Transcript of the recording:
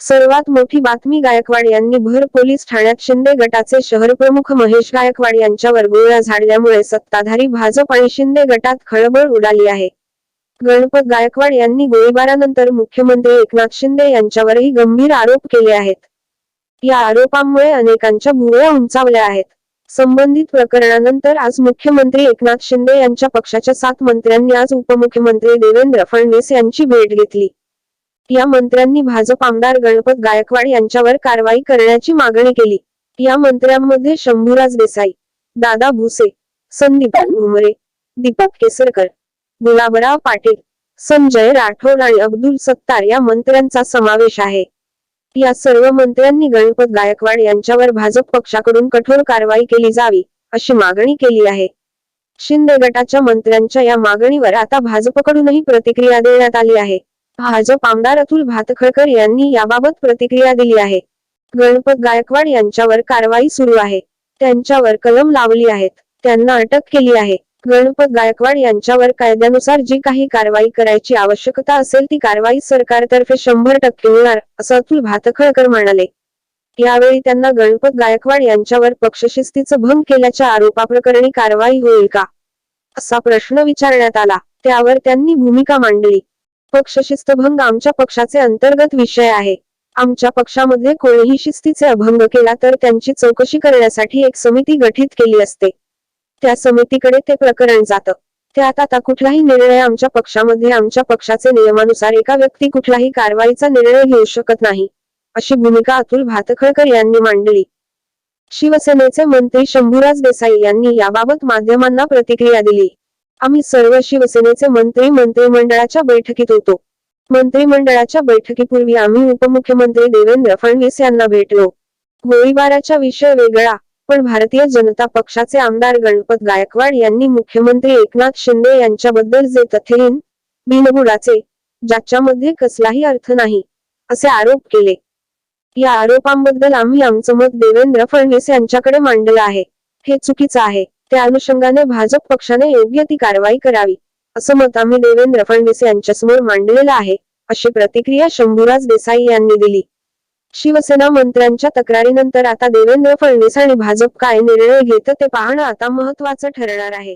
सर्वात मोठी बातमी गायकवाड यांनी भर पोलीस ठाण्यात शिंदे गटाचे शहर प्रमुख महेश गायकवाड यांच्यावर गोळ्या झाडल्यामुळे सत्ताधारी भाजप आणि शिंदे गटात खळबळ उडाली आहे. गणपत गायकवाड यांनी गोळीबारानंतर मुख्यमंत्री एकनाथ शिंदे यांच्यावरही गंभीर आरोप केले आहेत. या आरोपांमुळे अनेकांच्या भुवया उंचावल्या आहेत. संबंधित प्रकरणानंतर आज मुख्यमंत्री एकनाथ शिंदे यांच्या पक्षाच्या सात मंत्र्यांनी आज उपमुख्यमंत्री देवेंद्र फडणवीस यांची भेट घेतली. या मंत्र्यांनी भाजप आमदार गणपत गायकवाड यांच्यावर कारवाई करण्याची मागणी केली. या मंत्र्यांमध्ये शंभूराज देसाई दादा भुसे संदीप घुमरे दीपक केसरकर गुलाबराव पाटील संजय राठोड आणि अब्दुल सत्तार या मंत्र्यांचा समावेश आहे. या सर्व मंत्र्यांनी गणपत गायकवाड यांच्यावर भाजप पक्षाकडून कठोर कारवाई केली जावी अशी मागणी केली आहे. शिंदे गटाच्या मंत्र्यांच्या या मागणीवर आता भाजपकडूनही प्रतिक्रिया देण्यात आली आहे. भाजप आमदार अतुल भातखळकर यांनी याबाबत प्रतिक्रिया दिली आहे. गणपत गायकवाड यांच्यावर कारवाई सुरू आहे. त्यांच्यावर कलम लावली आहेत. त्यांना अटक केली आहे. गणपत गायकवाड यांच्यावर कायद्यानुसार जी काही कारवाई करायची आवश्यकता असेल ती कारवाई सरकारतर्फे शंभर टक्के होणार असं अतुल भातखळकर म्हणाले. यावेळी त्यांना गणपत गायकवाड यांच्यावर पक्षशिस्तीचं भंग केल्याच्या आरोपाप्रकरणी कारवाई होईल का? असा प्रश्न विचारण्यात आला. त्यावर त्यांनी भूमिका मांडली. पक्षशिस्त भंग आमच्या पक्षाचे अंतर्गत विषय आहे. आमच्या पक्षामध्ये कोणीही शिस्तीचे अभंग केला तर त्यांची चौकशी करण्यासाठी एक समिती गठीत केली असते. त्या समितीकडे ते प्रकरण जातं. त्यात आता कुठलाही निर्णय आमच्या पक्षामध्ये आमच्या पक्षाचे नियमानुसार एका व्यक्ती कुठलाही कारवाईचा निर्णय घेऊ शकत नाही अशी भूमिका अतुल भातखळकर यांनी मांडली. शिवसेनेचे मंत्री शंभूराज देसाई यांनी याबाबत माध्यमांना प्रतिक्रिया दिली. आम्ही सर्व शिवसेनेचे मंत्री मंत्रिमंडळाच्या बैठकीत होतो. मंत्रिमंडळाच्या बैठकीपूर्वी आम्ही उपमुख्यमंत्री देवेंद्र फडणवीस यांना भेटलो. गोळीबाराचा विषय वेगळा पण भारतीय जनता पक्षाचे आमदार गणपत गायकवाड यांनी मुख्यमंत्री एकनाथ शिंदे यांच्याबद्दल जे तथ्यहीन बिनबुडाचे ज्याच्यामध्ये कसलाही अर्थ नाही असे आरोप केले. या आरोपांबद्दल आम्ही आमचं मत देवेंद्र फडणवीस यांच्याकडे मांडलं आहे. हे चुकीचं आहे. त्या अनुषंगाने भाजप पक्षाने योग्य ती कारवाई करावी असं मत आम्ही देवेंद्र फडणवीस यांच्यासमोर मांडलेलं आहे अशी प्रतिक्रिया शंभूराज देसाई यांनी दिली. शिवसेना मंत्र्यांच्या तक्रारीनंतर आता देवेंद्र फडणवीस आणि भाजप काय निर्णय घेतं ते पाहणं आता महत्वाचं ठरणार आहे.